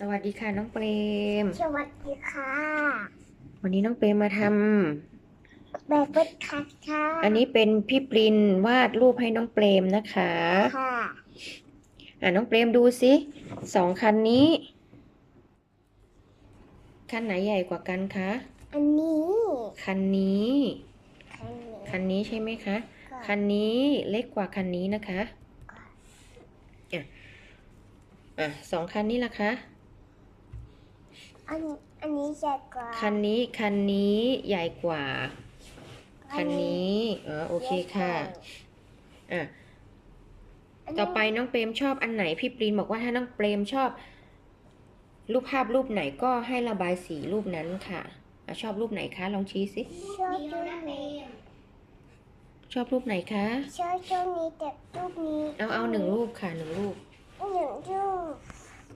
สวัสดีค่ะน้องเปรม สวัสดีค่ะ วันนี้น้องเปรมมาทำแบบเบิดคัดค่ะ อันนี้เป็นพี่ปรินวาดรูปให้น้องเปรมนะคะ ค่ะ อะน้องเปรมดูสิสองคันนี้ คันไหนใหญ่กว่ากันคะ อันนี้ คันนี้ คันนี้คันนี้ใช่ไหมคะค่ะคันนี้เล็กกว่าคันนี้นะคะอะอะสองคันนี้ล่ะคะ อันอันนี้ใหญ่กว่าคันนี้คันนี้ใหญ่กว่า คันนี้อ๋อโอเคค่ะอะนนี้ต่อไปน้องเปรมชอบอันไหนพี่ปรีนบอกว่าถ้าน้องเปรมชอบ รูปภาพรูปไหนก็ให้ระบายสีรูปนั้นค่ะอะชอบรูปไหนคะลองชี้สิชอบตัวนี้ชอบรูปไหนคะชอบตัวนี้แต่รูปนี้เอาเอาหนึ่งรูปค่ะหนึ่งรูปหนึ่งรูป